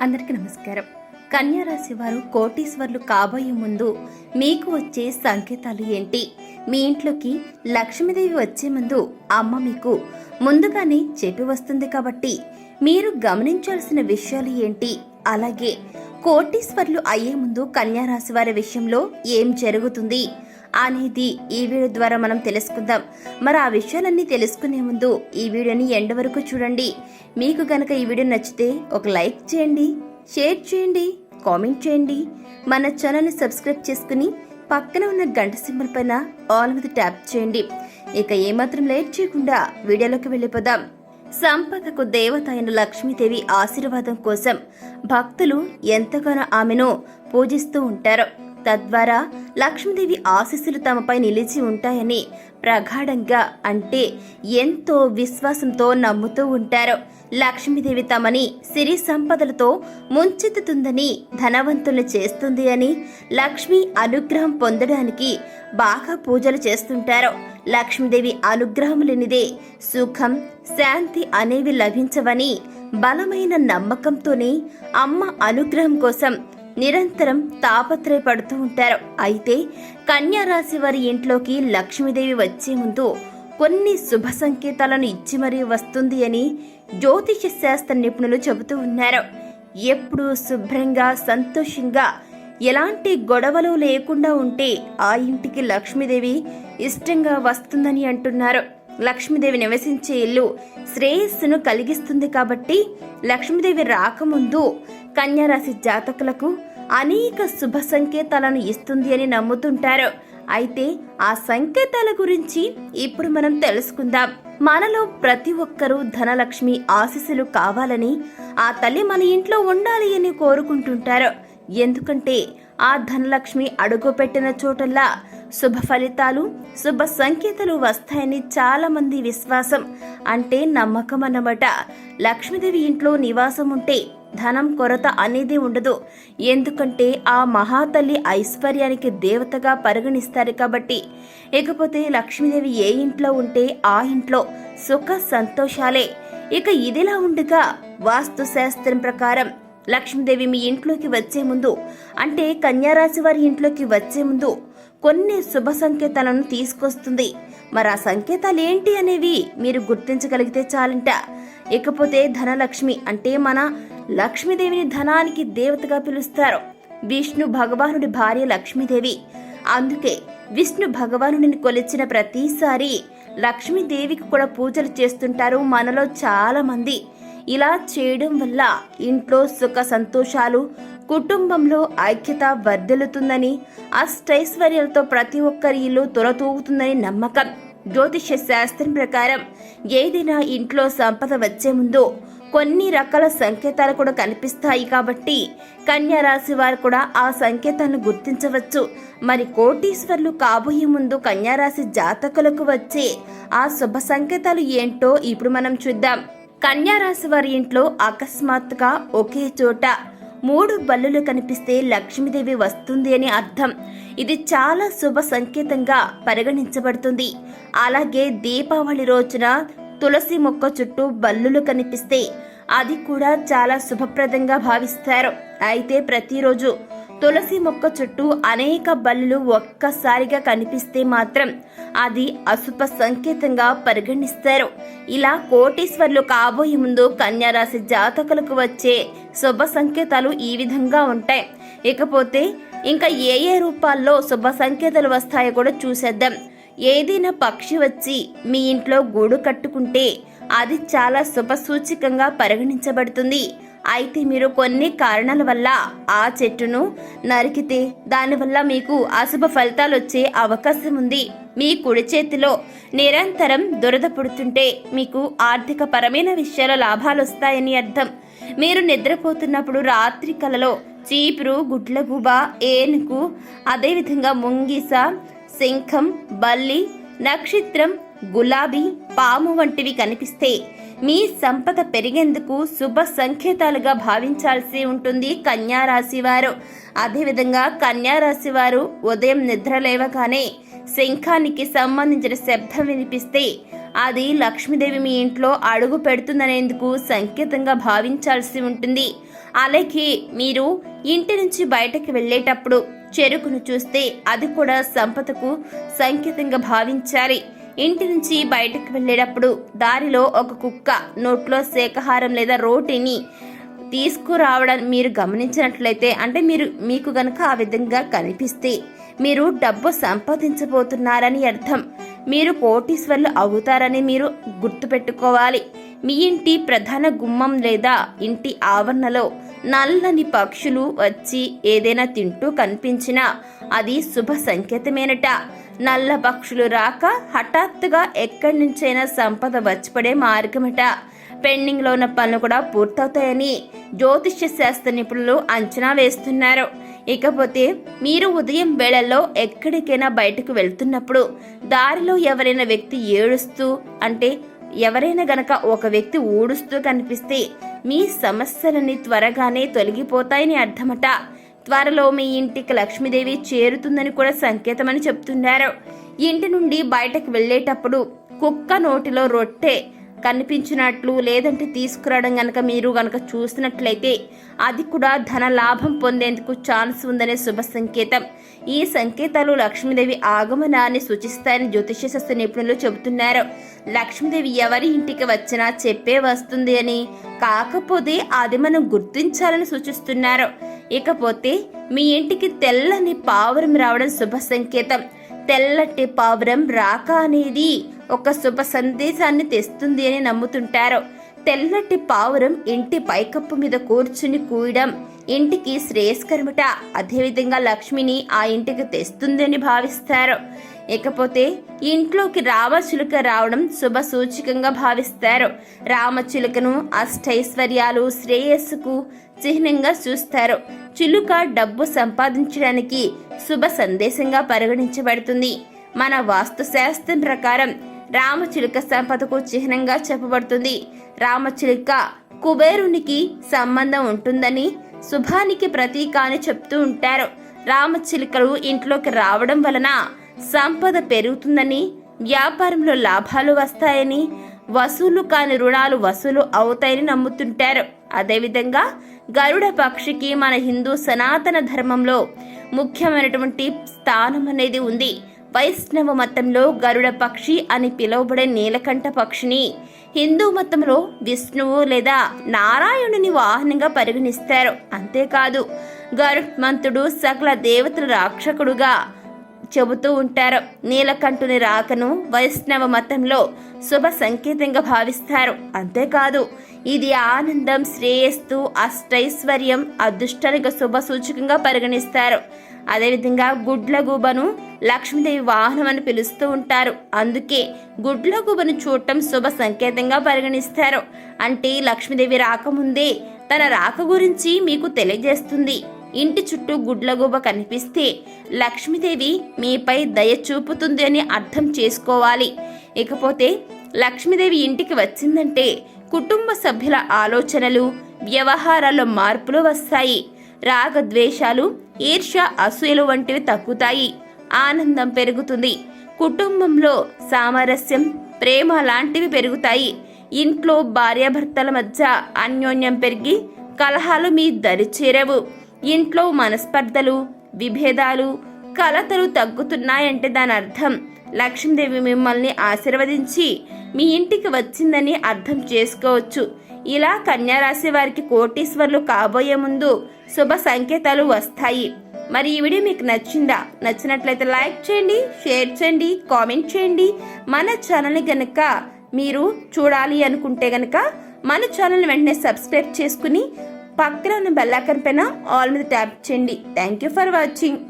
అందరికీ నమస్కారం. కన్యారాశి వారు కోటీశ్వర్లు కాబోయే ముందు మీకు వచ్చే సంకేతాలు ఏంటి? మీ ఇంట్లోకి లక్ష్మీదేవి వచ్చే ముందు అమ్మ మీకు ముందుగానే చెప్పి వస్తుంది కాబట్టి మీరు గమనించాల్సిన విషయాలు ఏంటి? అలాగే కోటీశ్వర్లు అయ్యే ముందు కన్యారాశి వారి విషయంలో ఏం జరుగుతుంది? అనేది ఈ వీడియో ద్వారా మనం తెలుసుకుందాం. మరి ఆ విషయాలన్నీ తెలుసుకునే ముందు ఈ వీడియోని ఎండ్ వరకు చూడండి. మీకు కనుక ఈ వీడియో నచ్చితే ఒక లైక్ చేయండి షేర్ చేయండి కామెంట్ చేయండి. మన ఛానల్ని సబ్స్క్రైబ్ చేసుకుని పక్కన ఉన్న గంట సింబల్ పైన ఆల్ మీద ట్యాప్ చేయండి. ఇక ఏమాత్రం లేట్ చేయకుండా వీడియోలోకి వెళ్ళిపోదాం. సంపదకు దేవత అయిన లక్ష్మీదేవి ఆశీర్వాదం కోసం భక్తులు ఎంతగానో ఆమెను పూజిస్తూ ఉంటారు. తద్వారా లక్ష్మీదేవి ఆశీస్సులు తమపై నిలిచి ఉంటాయని ప్రగాఢంగా అంటే ఎంతో విశ్వాసంతో నమ్ముతూ ఉంటారు. లక్ష్మీదేవి తమని సిరి సంపదలతో ముంచెత్తుతుందని ధనవంతులు చేస్తుంది అని లక్ష్మి అనుగ్రహం పొందడానికి బాగా పూజలు చేస్తుంటారు. లక్ష్మీదేవి అనుగ్రహం లేనిదే సుఖం శాంతి అనేవి లభించవని బలమైన నమ్మకంతోనే అమ్మ అనుగ్రహం కోసం నిరంతరం తాపత్రయపడుతూ ఉంటారు. అయితే కన్యారాశి వారి ఇంట్లోకి లక్ష్మీదేవి వచ్చే ముందు కొన్ని శుభ సంకేతాలను ఇచ్చి మరీ వస్తుంది అని జ్యోతిష శాస్త్ర నిపుణులు చెబుతూ ఉన్నారు. ఎప్పుడూ శుభ్రంగా సంతోషంగా ఎలాంటి గొడవలు లేకుండా ఉంటే ఆ ఇంటికి లక్ష్మీదేవి ఇష్టంగా వస్తుందని అంటున్నారు. లక్ష్మీదేవి నివసించే ఇల్లు శ్రేయస్సును కలిగిస్తుంది కాబట్టి లక్ష్మీదేవి రాకముందు కన్యారాశి జాతకులకు అనేక శుభ సంకేతాలను ఇస్తుంది అని నమ్ముతుంటారు. అయితే ఆ సంకేతాల గురించి ఇప్పుడు మనం తెలుసుకుందాం. మనలో ప్రతి ఒక్కరూ ధనలక్ష్మి ఆశీస్సులు కావాలని ఆ తల్లి మన ఇంట్లో ఉండాలి అని కోరుకుంటుంటారు. ఎందుకంటే ఆ ధనలక్ష్మి అడుగుపెట్టిన చోటల్లా శుభ ఫలితాలు శుభ సంకేతాలు వస్తాయని చాలామంది విశ్వాసం. అంటే నమ్మకం అన్నమాట. లక్ష్మీదేవి ఇంట్లో నివాసం ఉంటే ధనం కొరత అనేది ఉండదు. ఎందుకంటే ఆ మహాతల్లి ఐశ్వర్యానికి దేవతగా పరిగణిస్తారు కాబట్టి. ఇకపోతే లక్ష్మీదేవి ఏ ఇంట్లో ఉంటే ఆ ఇంట్లో సుఖ సంతోషాలే. ఇక ఇదిలా ఉండగా వాస్తు శాస్త్రం ప్రకారం లక్ష్మీదేవి మీ ఇంట్లోకి వచ్చే ముందు అంటే కన్యారాశి వారి ఇంట్లోకి వచ్చే ముందు కొన్ని శుభ సంకేతాలను తీసుకొస్తుంది. మరి ఆ సంకేతాలు ఏంటి అనేవి మీరు గుర్తించగలిగితే చాలంట. ఇకపోతే ధనలక్ష్మి అంటే మన లక్ష్మీదేవిని ధనానికి దేవతగా పిలుస్తారు. విష్ణు భగవానుడి భార్య లక్ష్మీదేవి. అందుకే విష్ణు భగవానుడిని కొలిచిన ప్రతిసారి లక్ష్మీదేవికి కూడా పూజలు చేస్తుంటారు మనలో చాలా మంది ఇలా చేయడం వల్ల ఇంట్లో సుఖ సంతోషాలు కుటుంబంలో ఐక్యత వర్ధిల్లుతుందని అష్టైశ్వర్యాలతో ప్రతి ఒక్కరి ఇల్లు తొలతూగుతుందని నమ్మకం. జ్యోతిష శాస్త్రం ప్రకారం ఏదైనా ఇంట్లో సంపద వచ్చే ముందు కొన్ని రకాల సంకేతాలు కూడా కనిపిస్తాయి కాబట్టి కన్యా రాశి వారు కూడా ఆ సంకేతాలను గుర్తించవచ్చు. మరి కోటీశ్వర్లు కాబోయే ముందు కన్యా రాశి జాతకులకు వచ్చే ఆ శుభ సంకేతాలు ఏంటో ఇప్పుడు మనం చూద్దాం. కన్యారాశి వారి ఇంట్లో అకస్మాత్తుగా ఒకే చోట మూడు బల్లులు కనిపిస్తే లక్ష్మీదేవి వస్తుంది అని అర్థం. ఇది చాలా శుభ సంకేతంగా పరిగణించబడుతుంది. అలాగే దీపావళి రోజున తులసి మొక్క చుట్టూ బల్లులు కనిపిస్తే అది కూడా చాలా శుభప్రదంగా భావిస్తారు. అయితే ప్రతిరోజు తులసి మొక్క చుట్టూ అనేక బల్లులు ఒక్కసారిగా కనిపిస్తే మాత్రం అది అశుభ సంకేతంగా పరిగణిస్తారు. ఇలా కోటీశ్వర్లు కాబోయే ముందు కన్యారాశి జాతకులకు వచ్చే శుభ సంకేతాలు ఈ విధంగా ఉంటాయి. ఇకపోతే ఇంకా ఏ ఏ రూపాల్లో శుభ సంకేతాలు వస్తాయో కూడా చూసేద్దాం. ఏదైనా పక్షి వచ్చి మీ ఇంట్లో గూడు కట్టుకుంటే అది చాలా శుభ సూచికంగా పరిగణించబడుతుంది. అయితే మీరు కొన్ని కారణాల వల్ల ఆ చెట్టును నరికితే దానివల్ల మీకు అశుభ ఫలితాలు వచ్చే అవకాశం ఉంది. మీ కుడి చేతిలో నిరంతరం దురద పుడుతుంటే మీకు ఆర్థిక పరమైన విషయాల లాభాలు వస్తాయని అర్థం. మీరు నిద్రపోతున్నప్పుడు రాత్రి కలలో చీపురు గుడ్లగూబ ఏనుగు అదేవిధంగా ముంగిస శంఖం బల్లి నక్షత్రం గులాబీ పాము వంటివి కనిపిస్తే మీ సంపద పెరిగేందుకు శుభ సంకేతాలుగా భావించాల్సి ఉంటుంది కన్యారాశి వారు అదేవిధంగా కన్యారాశి వారు ఉదయం నిద్ర లేవగానే శంఖానికి సంబంధించిన శబ్దం వినిపిస్తే అది లక్ష్మీదేవి మీ ఇంట్లో అడుగు పెడుతుందనేందుకు సంకేతంగా భావించాల్సి ఉంటుంది. అలాగే మీరు ఇంటి నుంచి బయటకు వెళ్ళేటప్పుడు చెరుకును చూస్తే అది కూడా సంపదకు సంకేతంగా భావించాలి. ఇంటి నుంచి బయటకు వెళ్ళేటప్పుడు దారిలో ఒక కుక్క నోట్లో శాకాహారం లేదా రోటిని తీసుకురావడం మీరు గమనించినట్లయితే అంటే మీరు మీకు గనక ఆ విధంగా కనిపిస్తే మీరు డబ్బు సంపాదించబోతున్నారని అర్థం. మీరు కోటీశ్వర్లు అవుతారని మీరు గుర్తుపెట్టుకోవాలి. మీ ఇంటి ప్రధాన గుమ్మం లేదా ఇంటి ఆవరణలో నల్లని పక్షులు వచ్చి ఏదైనా తింటూ కనిపించినా అది శుభ సంకేతమేనట. నల్ల పక్షులు రాక హఠాత్తుగా ఎక్కడి నుంచైనా సంపద వచ్చిపడే మార్గమట. పెండింగ్లో ఉన్న పనులు కూడా పూర్తవుతాయని జ్యోతిష్య శాస్త్ర నిపుణులు అంచనా వేస్తున్నారు. ఇకపోతే మీరు ఉదయం వేళల్లో ఎక్కడికైనా బయటకు వెళ్తున్నప్పుడు దారిలో ఎవరైనా వ్యక్తి ఏడుస్తూ అంటే ఎవరైనా గనక ఒక వ్యక్తి ఊడుస్తూ కనిపిస్తే మీ సమస్యలన్నీ త్వరగానే తొలగిపోతాయని అర్థమట. త్వరలో మీ ఇంటికి లక్ష్మీదేవి చేరుతుందని కూడా సంకేతమని చెప్తున్నారు. ఇంటి నుండి బయటకు వెళ్ళేటప్పుడు కుక్క నోటిలో రొట్టె కనిపించినట్లు లేదంటే తీసుకురావడం కనుక మీరు కనుక చూసినట్లయితే అది కూడా ధన లాభం పొందేందుకు ఛాన్స్ ఉందనే శుభ సంకేతం. ఈ సంకేతాలు లక్ష్మీదేవి ఆగమనాన్ని సూచిస్తాయని జ్యోతిష్య శాస్త్ర నిపుణులు చెబుతున్నారు. లక్ష్మీదేవి ఎవరి ఇంటికి వచ్చినా చెప్పే వస్తుంది అని కాకపోతే అది మనం గుర్తించాలని సూచిస్తున్నారు. ఇకపోతే మీ ఇంటికి తెల్లని పావురం రావడం శుభ సంకేతం. తెల్లటి పావురం రాక అనేది ఒక శుభ సందేశాన్ని తెస్తుంది అని నమ్ముతుంటారు. తెల్లటి పావురం ఇంటి పైకప్పు మీద కూర్చుని కూయడం ఇంటికి శ్రేయస్కరమట. అదేవిధంగా లక్ష్మిని ఆ ఇంటికి తెస్తుందని భావిస్తారు. ఇకపోతే ఇంట్లోకి రామచిలుక రావడం శుభ సూచికంగా భావిస్తారు. రామచిలుకను అష్టైశ్వర్యాలు శ్రేయస్సుకు చిహ్నంగా చూస్తారు. చిలుక డబ్బు సంపాదించడానికి శుభ సందేశంగా పరిగణించబడుతుంది. మన వాస్తుశాస్త్రం ప్రకారం రామచిలుక సంపదకు చిహ్నంగా చెప్పబడుతుంది. రామచిలుక కుబేరునికి సంబంధం ఉంటుందని శుభానికి ప్రతీక అని చెప్తూ ఉంటారు. రామచిలుకలు ఇంట్లోకి రావడం వలన సంపద పెరుగుతుందని వ్యాపారంలో లాభాలు వస్తాయని వసూలు కాని రుణాలు వసూలు అవుతాయని నమ్ముతుంటారు. అదేవిధంగా గరుడ పక్షికి మన హిందూ సనాతన ధర్మంలో ముఖ్యమైనటువంటి స్థానం అనేది ఉంది. వైష్ణవ మతంలో గరుడ పక్షి అని పిలువబడే నీలకంఠ పక్షిని హిందూ మతంలో విష్ణువు లేదా నారాయణుని వాహనంగా పరిగణిస్తారు. అంతేకాదు గరుత్మంతుడు సకల దేవతల రాక్షకుడుగా చెబుతూ ఉంటారు. నీలకంఠుని రాకను వైష్ణవ మతంలో శుభ సంకేతంగా భావిస్తారు. అంతేకాదు ఇది ఆనందం శ్రేయస్సు అష్టైశ్వర్యం అదృష్టానికి శుభ సూచకంగా పరిగణిస్తారు. అదేవిధంగా గుడ్లగూబను లక్ష్మీదేవి వాహనం అని పిలుస్తూ ఉంటారు. అందుకే గుడ్లగూబను చూడటం శుభ సంకేతంగా పరిగణిస్తారు. అంటే లక్ష్మీదేవి రాకముందే తన రాక గురించి మీకు తెలియజేస్తుంది. ఇంటి చుట్టూ గుడ్లగూబ కనిపిస్తే లక్ష్మీదేవి మీపై దయ చూపుతుంది అని అర్థం చేసుకోవాలి. ఇకపోతే లక్ష్మీదేవి ఇంటికి వచ్చిందంటే కుటుంబ సభ్యుల ఆలోచనలు వ్యవహారాల్లో మార్పులు వస్తాయి. రాగద్వేషాలు ఈర్ష్య అసూయలు వంటివి తగ్గుతాయి. ఆనందం పెరుగుతుంది. కుటుంబంలో సామరస్యం ప్రేమ లాంటివి పెరుగుతాయి. ఇంట్లో భార్యాభర్తల మధ్య అన్యోన్యం పెరిగి కలహాలు మీ దరి చేరవు. ఇంట్లో మనస్పర్ధలు విభేదాలు కలతలు తగ్గుతున్నాయంటే దాని అర్థం లక్ష్మీదేవి మిమ్మల్ని ఆశీర్వదించి మీ ఇంటికి వచ్చిందని అర్థం చేసుకోవచ్చు. ఇలా కన్యారాశి వారికి కోటీశ్వర్లు కాబోయే ముందు శుభ సంకేతాలు వస్తాయి. మరి ఈ వీడియో మీకు నచ్చిందా? నచ్చినట్లయితే లైక్ చేయండి షేర్ చేయండి కామెంట్ చేయండి. మన ఛానల్ని గనక మీరు చూడాలి అనుకుంటే గనక మన ఛానల్ని వెంటనే సబ్స్క్రైబ్ చేసుకుని పక్కన ఉన్న బెల్ ఐకాన్ పైన ఆల్ మీద ట్యాప్ చేయండి. Thank you for watching